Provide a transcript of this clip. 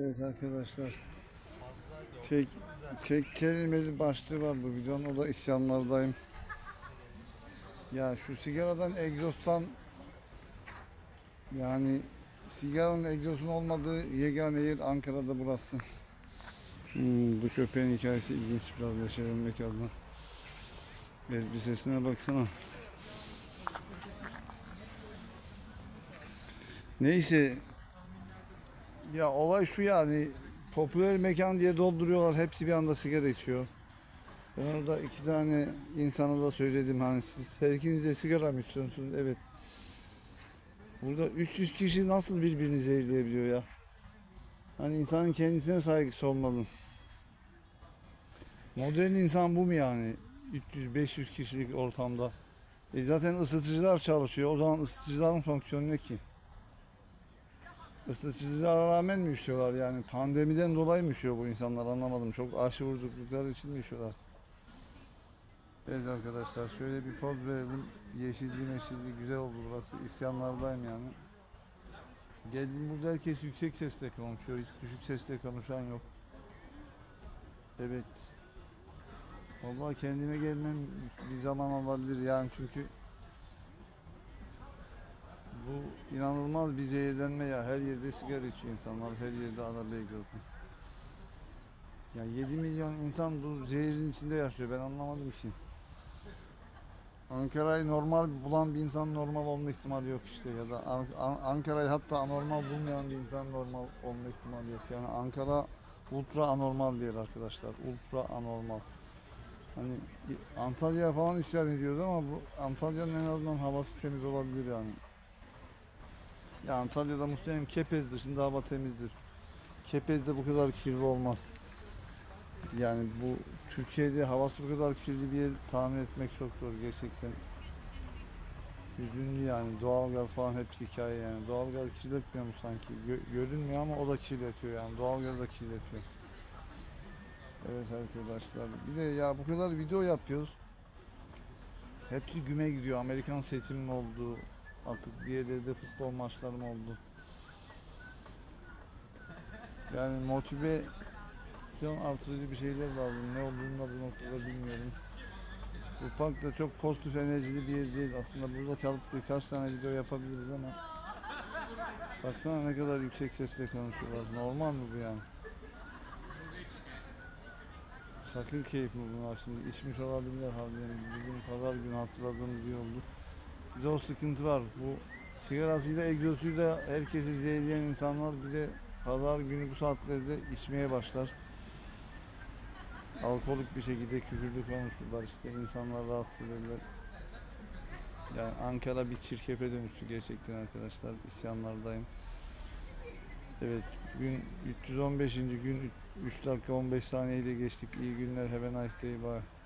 Evet arkadaşlar. Tek tek kelimeli başlığı var bu videonun. O da isyanlardayım. Ya şu sigaradan egzoztan yani sigaranın egzozun olmadığı yegane yer Ankara'da burası. Hmm, bu köpeğin hikayesi ilginç biraz yaşayabilmek adına. Elbisesine baksana. Neyse ya olay şu yani popüler mekan diye dolduruyorlar. Hepsi bir anda sigara içiyor. Ben orada iki tane insana da söyledim hani siz her ikiniz de sigara mı içiyorsunuz? Evet. Burada 300 kişi nasıl birbirini zehirleyebiliyor ya? Hani insanın kendisine saygısı olmalı. Modern insan bu mu yani? 300-500 kişilik ortamda. E zaten ısıtıcılar çalışıyor. O zaman ısıtıcıların fonksiyonu ne ki? Isıtıcılara rağmen mi üşüyorlar yani? Pandemiden dolayı mı üşüyor bu insanlar anlamadım. Çok aşı vurdukları için mi üşüyorlar? Evet arkadaşlar şöyle bir poz verelim. Yeşilli meşilli güzel oldu burası. İsyanlardayım yani. Geldim burada herkes yüksek sesle konuşuyor. Hiç düşük sesle konuşan yok. Evet. Vallahi kendime gelmem bir zaman alabilir yani çünkü bu inanılmaz bir zehirlenme ya. Her yerde sigara içiyor insanlar. Her yerde arabayı gördüm. Ya 7 milyon insan bu zehirin içinde yaşıyor. Ben anlamadım ki. Ankara'yı normal bulan bir insan normal olma ihtimali yok işte ya da An- An- Ankara'yı hatta anormal bulmayan bir insan normal olma ihtimali yok. Yani Ankara ultra anormal bir yer arkadaşlar. Ultra anormal. Hani Antalya falan isyan ediyoruz ama bu Antalya'nın en azından havası temiz olabilir yani. Ya Antalya'da muhtemelen Kepez dışında hava temizdir. Kepez'de bu kadar kirli olmaz. Yani bu Türkiye'de havası bu kadar kirli bir yer tahmin etmek çok zor gerçekten. Hüzünlü yani doğalgaz falan hepsi hikaye yani. Doğalgaz kirletmiyor mu sanki? Gö- görünmüyor ama o da kirletiyor yani. Doğalgaz da kirletiyor. Evet arkadaşlar. Bir de ya bu kadar video yapıyoruz. Hepsi güme gidiyor. Amerikan seçimim oldu. Artık bir yerlerde futbol maçlarım oldu. Yani motivasyon artırıcı bir şeyler lazım. Ne olduğunu da bu noktada bilmiyorum. Bu park da çok pozitif enerjili bir yer değil. Aslında burada kalıp birkaç tane video yapabiliriz ama Baksana ne kadar yüksek sesle konuşuyorlar. Normal mi bu yani? Sakın keyif mi bunlar şimdi? içmiş olabilirler harbiden. Bugün pazar günü hatırladığımız iyi oldu. Bize o sıkıntı var. Bu sigarasıyla, egzosuyla herkesi zehirleyen insanlar bir de pazar günü bu saatlerde içmeye başlar. Alkolik bir şekilde küfürlü konuşurlar işte insanlar rahatsız ederler. Yani Ankara bir çirkepe dönüştü gerçekten arkadaşlar. İsyanlardayım. Evet gün 315. gün 3 dakika 15 saniyeyi de geçtik. İyi günler. Have a nice day. Bye.